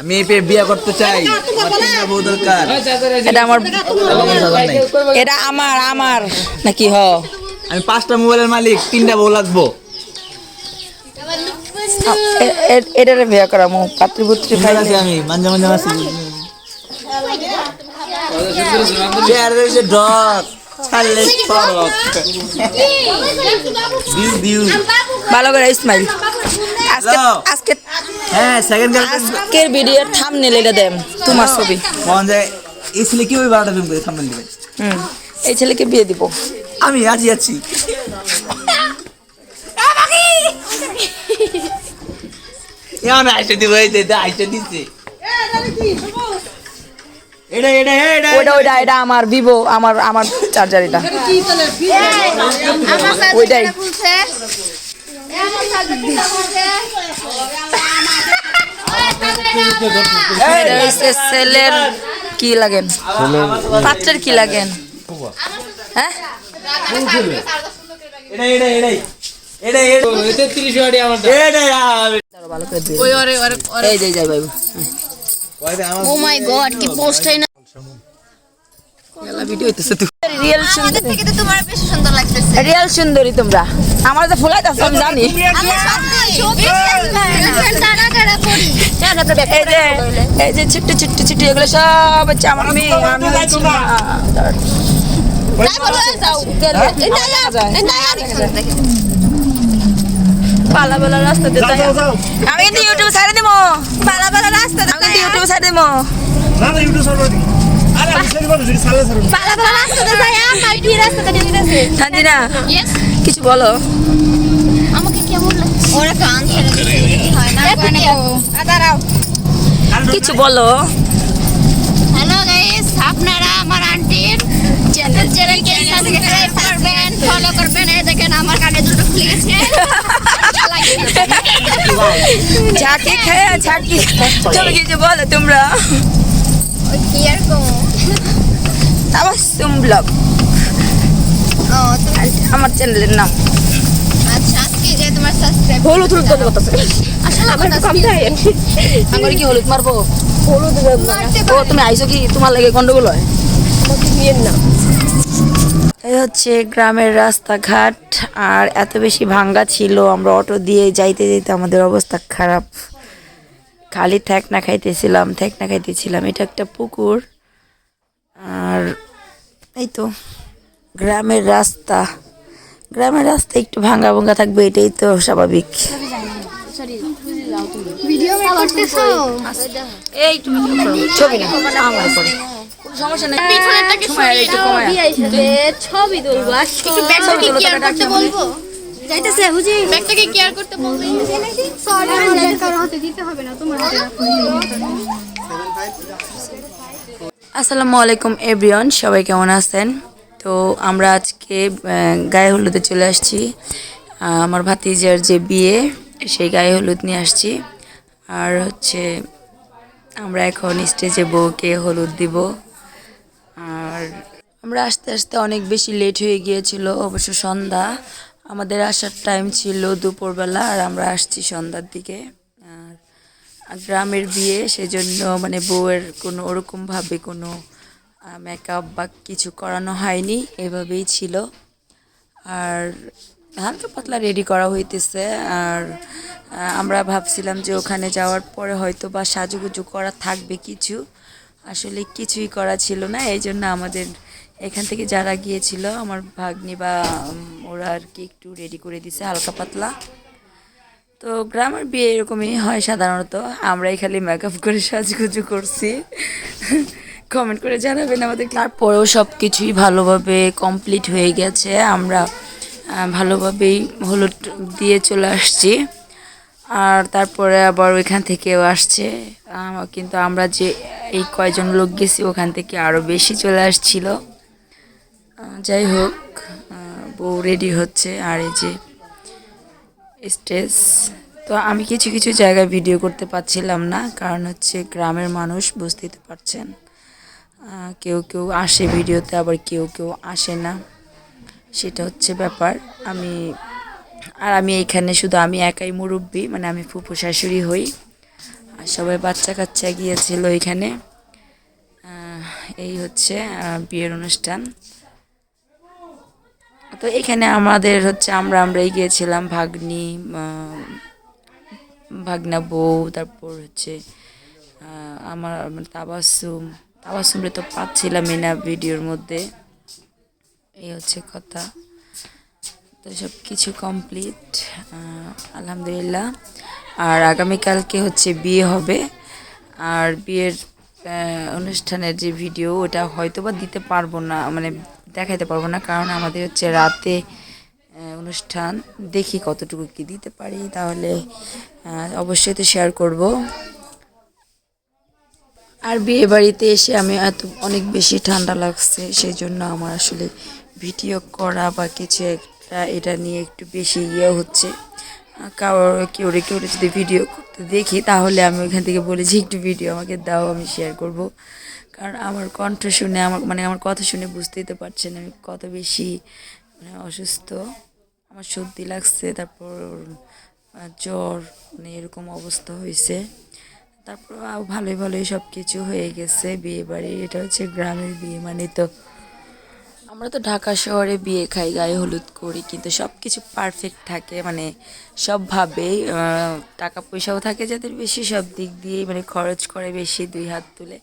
আমি এই বিয়ে করতে চাই। আমার তিনটা বউ দরকার এটা আমার আমার সাজান নাই। এটা আমার আমার নাকি হ। আমি পাঁচটা মোবাইলের মালিক তিনটা বউ লাগবো। এটারে বিয়ে করা মো পাত্রপুত্রী আছে আমি মাঝে মাঝে আছি। ছাড়লে ফরক ভালো করে ইসমাইল আজকে আজকে হ্যাঁ সেকেন্ড আজকের ভিডিওর থামনেল এটা দেম তোমার ছবি। কোন যায় এই ছেলে কি ওই বারোটা ফিল্ম করে হুম এই ছেলেকে বিয়ে দিব। আমি আছি। আছি আইসে দিব এই আইসে এটা এটা এটা ওইটা ওইটা এটা আমার ভিভো আমার আমার চার্জার এটা। ওইটাই। ছেলের কি লাগেন পাত্রের কি লাগেন হ্যাঁ ও মাই পোস্ট হয় না ভিডিও হইতেছে রিয়েল সুন্দরী। থেকে তো তোমার বেশি সুন্দর লাগতেছে। রিয়েল সুন্দরী তোমরা। আমার যে ফুলাইতেছ আমি জানি। আমি করি। এই যে এই যে ছোট্ট ছোট্ট ছোট্ট এগুলো সব হচ্ছে আমার মেয়ে আমি না না পালা পালা রাস্তাতে যাই আমি কিন্তু ইউটিউব ছাড়ে দিব পালা পালা রাস্তা আমি কিন্তু ইউটিউব ছাড়ে দিব পালা পালা রাস্তাতে যাই কিছু বলো। আমাকে কেমন কিছু বলো। হ্যালো গাইস আপনারা আমার আন্টির চ্যানেল চ্যানেলকে সাবস্ক্রাইব করবেন ফলো করবেন এই দেখেন আমার কানে দুটো ঝাঁকি খেয়ে ঝাঁকি। তুমি কিছু বলো তোমরা। কি আর কম? তাবাসুম ব্লগ। আমার চ্যানেলের নাম। আচ্ছা আজকে যে তোমার সাবস্ক্রাইব হলুদ হলুদ কথা বলতেছে আসলে আমার কম কি হলুদ মারবো? মারতে ও তুমি আইছো কি? তোমার লাগে গন্ডগোল হয়? এই হচ্ছে গ্রামের রাস্তাঘাট আর এত বেশি ভাঙ্গা ছিল। আমরা অটো দিয়ে যাইতে যেতে আমাদের অবস্থা খারাপ। খালি থ্যাকনা খাইতেছিলাম থ্যাকনা খাইতেছিলাম। এটা একটা পুকুর। আর এই তো গ্রামের রাস্তা। গ্রামের রাস্তা একটু ভাঙ্গা ভাঙ্গা থাকবে এটাই তো স্বাভাবিক। দিতে হবে না তোমার আসসালামু আলাইকুম, এভরিওয়ান, সবাই কেমন আছেন? তো আমরা আজকে গায়ে হলুদে চলে আসছি। আমার ভাতিজার যে বিয়ে, সেই গায়ে হলুদ নিয়ে আসছি। আর হচ্ছে, আমরা এখন স্টেজে বউকে হলুদ দিব। আর আমরা আস্তে আস্তে অনেক বেশি লেট হয়ে গিয়েছিল, অবশ্য সন্ধ্যা। আমাদের আসার টাইম ছিল দুপুরবেলা, আর আমরা আসছি সন্ধ্যার দিকে। গ্রামের বিয়ে, সেজন্য মানে বউয়ের কোনো ওরকমভাবে কোনো মেকআপ বা কিছু করানো হয়নি, এভাবেই ছিল। আর হালকা পাতলা রেডি করা হইতেছে। আর আমরা ভাবছিলাম যে ওখানে যাওয়ার পরে হয়তো বা সাজুগুজু করা থাকবে কিছু। আসলে কিছুই করা ছিল না, এই জন্য আমাদের এখান থেকে যারা গিয়েছিল, আমার ভাগ্নি বা ওরা আর কি একটু রেডি করে দিছে, হালকা পাতলা। তো গ্রামের বিয়ে এরকমই হয় সাধারণত। আমরাই খালি মেকআপ করে সাজগুজু করছি। কমেন্ট করে জানাবেন আমাদের তারপরেও সব কিছুই ভালোভাবে কমপ্লিট হয়ে গেছে। আমরা ভালোভাবেই হলুদ দিয়ে চলে আসছি। আর তারপরে আবার ওইখান থেকেও আসছে। কিন্তু আমরা যে এই কয়জন লোক গেছি, ওখান থেকে আরও বেশি চলে আসছিল। যাই হোক বউ রেডি হচ্ছে। আর এই যে স্টেজ। তো আমি কিছু কিছু জায়গায় ভিডিও করতে পারছিলাম না, কারণ হচ্ছে গ্রামের মানুষ বুঝতেই তো পারছেন। কেউ কেউ আসে ভিডিওতে, আবার কেউ কেউ আসে না। সেটা হচ্ছে ব্যাপার। আমি, আর আমি এইখানে শুধু আমি একাই মুরব্বী মানে আমি ফুপু শাশুড়ি হই। আর সবাই বাচ্চা কাচ্চা গিয়েছিল এখানে এই হচ্ছে বিয়ের অনুষ্ঠান। তো এখানে আমাদের হচ্ছে আমরা, আমরাই গিয়েছিলাম, ভাগ্নি ভাগনা বউ, তারপর হচ্ছে আমার তাবাসুম, তাবাসুমরে তো পাচ্ছিলামই না ভিডিওর মধ্যে। এই হচ্ছে কথা। তো সব কিছু কমপ্লিট আলহামদুলিল্লাহ। আর আগামীকালকে হচ্ছে বিয়ে হবে। আর বিয়ের অনুষ্ঠানের যে ভিডিও, ওটা হয়তো বা দিতে পারব না মানে দেখাইতে পারব না, কারণ আমাদের হচ্ছে রাতে অনুষ্ঠান। দেখি কতটুকু কি দিতে পারি, তাহলে অবশ্যই তো শেয়ার করব। আর বিয়ে বাড়িতে এসে আমি এত, অনেক বেশি ঠান্ডা লাগছে সেই জন্য আমার আসলে ভিডিও করা বা কিছু একটা এটা নিয়ে একটু বেশি ইয়ে হচ্ছে। কারোর কেউ রে কেউ যদি ভিডিও করতে দেখি, তাহলে আমি ওইখান থেকে বলেছি একটু ভিডিও আমাকে দাও, আমি শেয়ার করব। কারণ আমার কণ্ঠ শুনে আমার মানে আমার কথা শুনে বুঝতেই তো পারছেন আমি কত বেশি মানে অসুস্থ। আমার সর্দি লাগছে, তারপর জ্বর মানে এরকম অবস্থা হয়েছে। তারপর ভালোই ভালোই সব কিছু হয়ে গেছে বিয়ে বাড়ি। এটা হচ্ছে গ্রামের বিয়ে মানে তো আমরা তো ঢাকা শহরে বিয়ে খাই, গায়ে হলুদ করি, কিন্তু সব কিছু পারফেক্ট থাকে মানে সবভাবেই টাকা পয়সাও থাকে যাদের বেশি, সব দিক দিয়েই মানে খরচ করে বেশি, দুই হাত তুলে।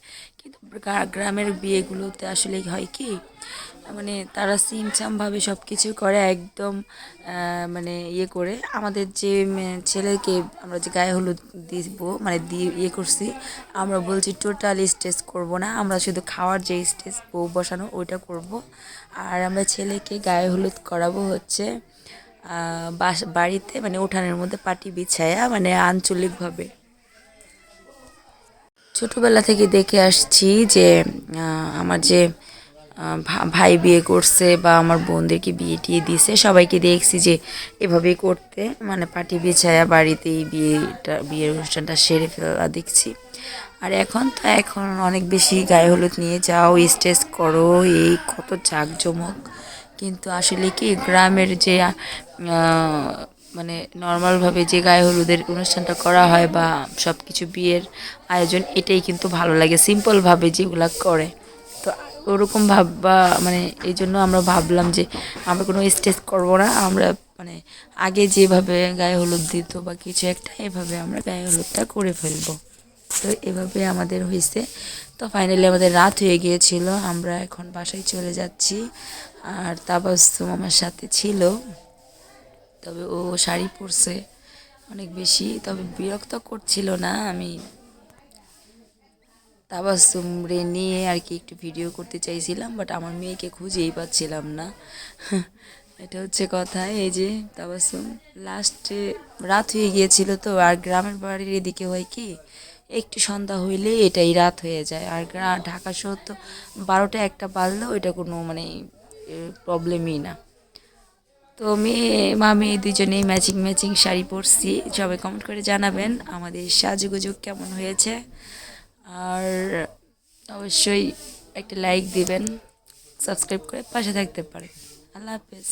কিন্তু গ্রামের বিয়েগুলোতে আসলে হয় কি মানে তারা সিমচামভাবে সব কিছু করে একদম মানে ইয়ে করে। আমাদের যে ছেলেকে আমরা যে গায়ে হলুদ দিব মানে দিয়ে ইয়ে করছি, আমরা বলছি টোটাল স্টেজ করব না, আমরা শুধু খাওয়ার যে স্টেজ বউ বসানো, ওইটা করব। আর আমরা ছেলেকে গায়ে হলুদ করাবো হচ্ছে বাস, বাড়িতে মানে উঠানের মধ্যে পাটি বিছায়া মানে আঞ্চলিকভাবে। ছোটবেলা থেকে দেখে আসছি যে আমার যে ভাই বিয়ে করছে বা আমার বোনদেরকে বিয়ে টিয়ে দিছে, সবাইকে দেখছি যে এভাবেই করতে। মানে পাটি বিছায়া বাড়িতেই বিয়েটা, বিয়ের অনুষ্ঠানটা সেরে ফেলা দেখছি। আর এখন তো এখন অনেক বেশি গায়ে হলুদ নিয়ে যাও স্টেজ করো, এই কত জাঁকজমক। কিন্তু আসলে কি, গ্রামের যে মানে নর্মালভাবে যে গায়ে হলুদের অনুষ্ঠানটা করা হয় বা সব কিছু বিয়ের আয়োজন, এটাই কিন্তু ভালো লাগে। সিম্পলভাবে যেগুলা করে। তো ওরকম ভাববা মানে এই জন্য আমরা ভাবলাম যে আমরা কোনো স্টেজ করব না। আমরা মানে আগে যেভাবে গায়ে হলুদ দিত বা কিছু একটা, এভাবে আমরা গায়ে হলুদটা করে ফেলব। তো এভাবে আমাদের হয়েছে তো ফাইনালি আমাদের রাত হয়ে গিয়েছিল। আমরা এখন বাসায় চলে যাচ্ছি। আর তাবাসুম আমার সাথে ছিল। তবে ও শাড়ি পরছে অনেক বেশি, তবে বিরক্ত করছিল না। আমি তাবাসুম রে নিয়ে আর কি একটু ভিডিও করতে চাইছিলাম বাট আমার মেয়েকে খুঁজেই পাচ্ছিলাম না। এটা হচ্ছে কথা, এই যে তাবাসুম লাস্টে রাত হয়ে গিয়েছিল তো, আর গ্রামের বাড়ির এদিকে হয় কি, একটু সন্ধ্যা হইলে এটাই রাত হয়ে যায়। আর ঢাকা শহর তো বারোটা একটা বাজলেও এটা কোনো মানে প্রবলেমই না। তো মেয়ে মা মেয়ে দুজনেই ম্যাচিং ম্যাচিং শাড়ি পরছি। সবাই কমেন্ট করে জানাবেন আমাদের সাজুগুজু কেমন হয়েছে। আর অবশ্যই একটা লাইক দিবেন সাবস্ক্রাইব করে পাশে থাকতে পারেন। আল্লাহ হাফেজ।